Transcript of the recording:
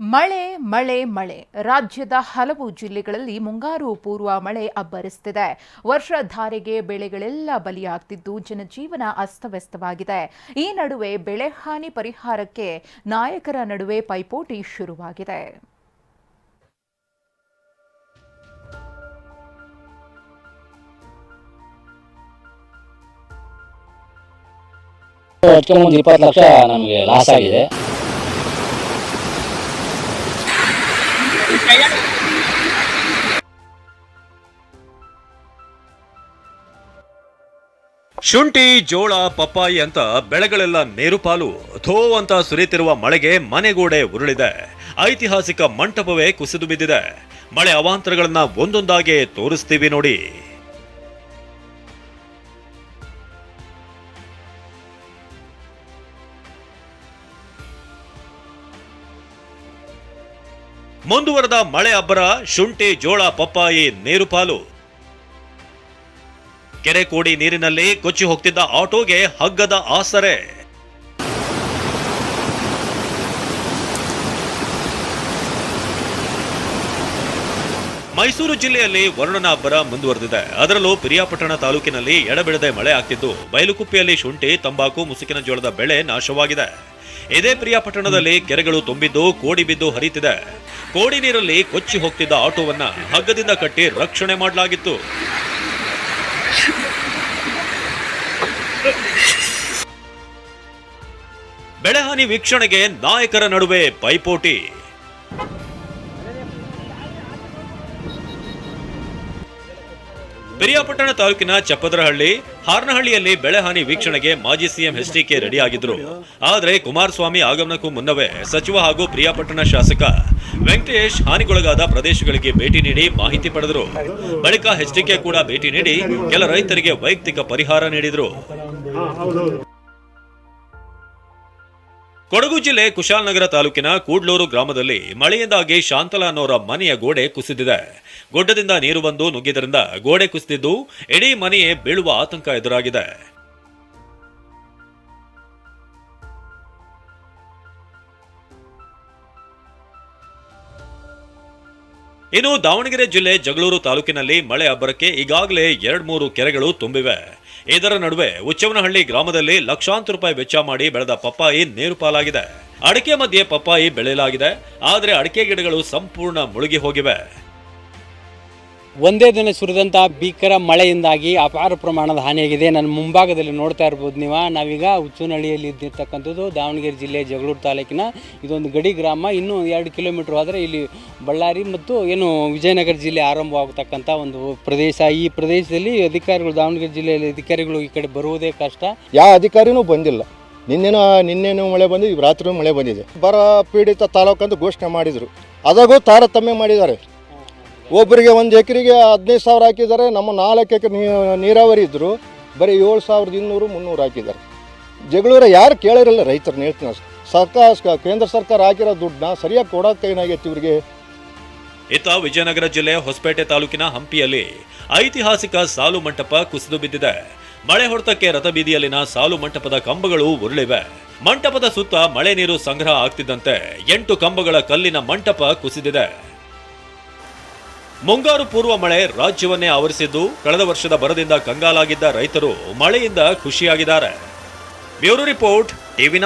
ಮಳೆ ಮಳೆ ಮಳೆ. ರಾಜ್ಯದ ಹಲವು ಜಿಲ್ಲೆಗಳಲ್ಲಿ ಮುಂಗಾರು ಪೂರ್ವ ಮಳೆ ಅಬ್ಬರಿಸುತ್ತಿದೆ ವರ್ಷಧಾರೆಗೆ ಬೆಳೆಗಳೆಲ್ಲ ಬಲಿಯಾಗ್ತಿದ್ದು ಜನಜೀವನ ಅಸ್ತವ್ಯಸ್ತವಾಗಿದೆ. ಈ ನಡುವೆ ಬೆಳೆ ಹಾನಿ ಪರಿಹಾರಕ್ಕೆ ನಾಯಕರ ನಡುವೆ ಪೈಪೋಟಿ ಶುರುವಾಗಿದೆ. ಲಕ್ಷ ನಮಗೆ ಲಾಸ್ ಆಗಿದೆ. ಶುಂಠಿ, ಜೋಳ, ಪಪ್ಪಾಯಿ ಅಂತ ಬೆಳೆಗಳೆಲ್ಲ ನೇರುಪಾಲು ಥೋ ಅಂತ ಸುರಿತಿರುವ ಮಳೆಗೆ ಮನೆಗೋಡೆ ಉರುಳಿದೆ. ಐತಿಹಾಸಿಕ ಮಂಟಪವೇ ಕುಸಿದು ಬಿದ್ದಿದೆ. ಮಳೆ ಅವಾಂತರಗಳನ್ನ ಒಂದೊಂದಾಗೆ ತೋರಿಸ್ತೀವಿ ನೋಡಿ. ಮುಂದುವರೆದ ಮಳೆ ಅಬ್ಬರ, ಶುಂಠಿ, ಜೋಳ, ಪಪ್ಪಾಯಿ ನೀರುಪಾಲು ಕೆರೆ ಕೋಡಿ ನೀರಿನಲ್ಲಿ ಕೊಚ್ಚಿ ಹೋಗ್ತಿದ್ದ ಆಟೋಗೆ ಹಗ್ಗದ ಆಸರೆ. ಮೈಸೂರು ಜಿಲ್ಲೆಯಲ್ಲಿ ವರ್ಣನ ಅಬ್ಬರ ಮುಂದುವರೆದಿದೆ. ಅದರಲ್ಲೂ ಪಿರಿಯಾಪಟ್ಟಣ ತಾಲೂಕಿನಲ್ಲಿ ಎಡಬಿಡದೆ ಮಳೆ ಆಗ್ತಿದ್ದು. ಬಯಲುಕುಪ್ಪೆಯಲ್ಲಿ ಶುಂಠಿ, ತಂಬಾಕು, ಮುಸುಕಿನ ಜೋಳದ ಬೆಳೆ ನಾಶವಾಗಿದೆ. ಇದೇ ಪ್ರಿಯಾಪಟ್ಟಣದಲ್ಲಿ ಕೆರೆಗಳು ತುಂಬಿದ್ದು, ಕೋಡಿ ಬಿದ್ದು ಹರಿತಿದೆ. ಕೋಡಿ ನೀರಲ್ಲಿ ಕೊಚ್ಚಿ ಹೋಗ್ತಿದ್ದ ಆಟೋವನ್ನ ಹಗ್ಗದಿಂದ ಕಟ್ಟಿ ರಕ್ಷಣೆ ಮಾಡಲಾಗಿತ್ತು. ಬೆಳೆಹಾನಿ ವೀಕ್ಷಣೆಗೆ ನಾಯಕರ ನಡುವೆ ಪೈಪೋಟಿ. ಪಿರಿಯಾಪಟ್ಟಣ ತಾಲೂಕಿನ ಚಪ್ಪದರಹಳ್ಳಿ, ಹಾರ್ನಹಳ್ಳಿಯಲ್ಲಿ ಬೆಳೆಹಾನಿ ವೀಕ್ಷಣೆಗೆ ಮಾಜಿ ಸಿಎಂ ಎಚ್ಡಿಕೆ ರೆಡಿಯಾಗಿದ್ರು. ಆದರೆ ಕುಮಾರಸ್ವಾಮಿ ಆಗಮನಕ್ಕೂ ಮುನ್ನವೇ ಸಚಿವ ಹಾಗೂ ಪ್ರಿಯಾಪಟ್ಟಣ ಶಾಸಕ ವೆಂಕಟೇಶ್ ಹಾನಿಗೊಳಗಾದ ಪ್ರದೇಶಗಳಿಗೆ ಭೇಟಿ ನೀಡಿ ಮಾಹಿತಿ ಪಡೆದರು. ಬಳಿಕ ಎಚ್ಡಿಕೆ ಕೂಡ ಭೇಟಿ ನೀಡಿ ಕೆಲ ರೈತರಿಗೆ ವೈಯಕ್ತಿಕ ಪರಿಹಾರ ನೀಡಿದರು. ಕೊಡಗು ಜಿಲ್ಲೆ ಕುಶಾಲನಗರ ತಾಲೂಕಿನ ಕೂಡ್ಲೂರು ಗ್ರಾಮದಲ್ಲಿ ಮಳೆಯಿಂದಾಗಿ ಶಾಂತಲಾ ಅನ್ನೋರ ಮನೆಯ ಗೋಡೆ ಕುಸಿದಿದೆ. ಗುಡ್ಡದಿಂದ ನೀರು ಬಂದು ನುಗ್ಗಿದ್ದರಿಂದ ಗೋಡೆ ಕುಸಿದಿದ್ದು, ಇಡೀ ಮನೆಯೇ ಬೀಳುವ ಆತಂಕ ಎದುರಾಗಿದೆ. ಇನ್ನು ದಾವಣಗೆರೆ ಜಿಲ್ಲೆ ಜಗಳೂರು ತಾಲೂಕಿನಲ್ಲಿ ಮಳೆ ಅಬ್ಬರಕ್ಕೆ ಈಗಾಗಲೇ ಎರಡ್ ಮೂರು ಕೆರೆಗಳು ತುಂಬಿವೆ. ಇದರ ನಡುವೆ ಉಚ್ಚವನಹಳ್ಳಿ ಗ್ರಾಮದಲ್ಲಿ ಲಕ್ಷಾಂತರ ರೂಪಾಯಿ ವೆಚ್ಚ ಮಾಡಿ ಬೆಳೆದ ಪಪ್ಪಾಯಿ ನೀರು ಅಡಿಕೆ ಮಧ್ಯೆ ಪಪ್ಪಾಯಿ ಬೆಳೆಯಲಾಗಿದೆ. ಆದರೆ ಅಡಿಕೆ ಗಿಡಗಳು ಸಂಪೂರ್ಣ ಮುಳುಗಿ ಹೋಗಿವೆ. ಒಂದೇ ದಿನ ಸುರಿದಂಥ ಭೀಕರ ಮಳೆಯಿಂದಾಗಿ ಅಪಾರ ಪ್ರಮಾಣದ ಹಾನಿಯಾಗಿದೆ. ನನ್ನ ಮುಂಭಾಗದಲ್ಲಿ ನೋಡ್ತಾ ಇರ್ಬೋದು ನೀವು. ನಾವೀಗ ಹುಚ್ಚುನಹಳ್ಳಿಯಲ್ಲಿ ಇದ್ದಿರ್ತಕ್ಕಂಥದ್ದು ದಾವಣಗೆರೆ ಜಿಲ್ಲೆ ಜಗಳೂರು ತಾಲೂಕಿನ ಇದೊಂದು ಗಡಿ ಗ್ರಾಮ. ಇನ್ನೂ ಎರಡು ಕಿಲೋಮೀಟ್ರ್ ಆದರೆ ಇಲ್ಲಿ ಬಳ್ಳಾರಿ ಮತ್ತು ಏನು ವಿಜಯನಗರ ಜಿಲ್ಲೆ ಆರಂಭವಾಗತಕ್ಕಂಥ ಒಂದು ಪ್ರದೇಶ. ಈ ಪ್ರದೇಶದಲ್ಲಿ ಅಧಿಕಾರಿಗಳು ದಾವಣಗೆರೆ ಜಿಲ್ಲೆಯಲ್ಲಿ ಅಧಿಕಾರಿಗಳು ಈ ಕಡೆ ಬರುವುದೇ ಕಷ್ಟ. ಯಾವ ಅಧಿಕಾರಿನೂ ಬಂದಿಲ್ಲ. ನಿನ್ನೆನೂ ನಿನ್ನೆನೂ ಮಳೆ ಬಂದಿದೆ ರಾತ್ರಿ ಮಳೆ ಬಂದಿದೆ. ಬರ ಪೀಡಿತ ತಾಲೂಕು ಅಂತ ಘೋಷಣೆ ಮಾಡಿದರು. ಅದಾಗೂ ತಾರತಮ್ಯ ಮಾಡಿದ್ದಾರೆ. ಒಬ್ಬರಿಗೆ ಒಂದು ಎಕರೆಗೆ ಹದಿನೈದು ಸಾವಿರ ಹಾಕಿದ್ದಾರೆ, ನಮ್ಮ ನಾಲ್ಕು ಎಕರೆ ನೀರಾವರಿ ಇದ್ದರು ಬರೀ ಏಳು ಸಾವಿರದ ಇನ್ನೂರು ಮುನ್ನೂರು ಹಾಕಿದ್ದಾರೆ. ಜಗಳೂರ ಯಾರು ಕೇಳಿರಲ್ಲ ರೈತರನ್ನ ಹೇಳ್ತೀನಿ. ಸರ್ಕಾರ ಕೇಂದ್ರ ಸರ್ಕಾರ ಹಾಕಿರೋ ದುಡ್ಡನ್ನ ಸರಿಯಾಗಿ ಕೊಡೋಕೆ ಏನಾಗೈತೆ ಇವರಿಗೆ? ಇತ್ತ ವಿಜಯನಗರ ಜಿಲ್ಲೆ ಹೊಸಪೇಟೆ ತಾಲೂಕಿನ ಹಂಪಿಯಲ್ಲಿ ಐತಿಹಾಸಿಕ ಸಾಲು ಮಂಟಪ ಕುಸಿದು ಬಿದ್ದಿದೆ. ಮಳೆ ಹೊಡೆತಕ್ಕೆ ರಥಬೀದಿಯಲ್ಲಿನ ಸಾಲು ಮಂಟಪದ ಕಂಬಗಳು ಉರುಳಿವೆ. ಮಂಟಪದ ಸುತ್ತ ಮಳೆ ನೀರು ಸಂಗ್ರಹ ಆಗ್ತಿದ್ದಂತೆ ಎಂಟು ಕಂಬಗಳ ಕಲ್ಲಿನ ಮಂಟಪ ಕುಸಿದಿದೆ. ಮುಂಗಾರು ಪೂರ್ವ ಮಳೆ ರಾಜ್ಯವನ್ನೇ ಆವರಿಸಿದ್ದು ಕಳೆದ ವರ್ಷದ ಬರದಿಂದ ಕಂಗಾಲಾಗಿದ್ದ ರೈತರು ಮಳೆಯಿಂದ ಖುಷಿಯಾಗಿದ್ದಾರೆ. Bureau report TV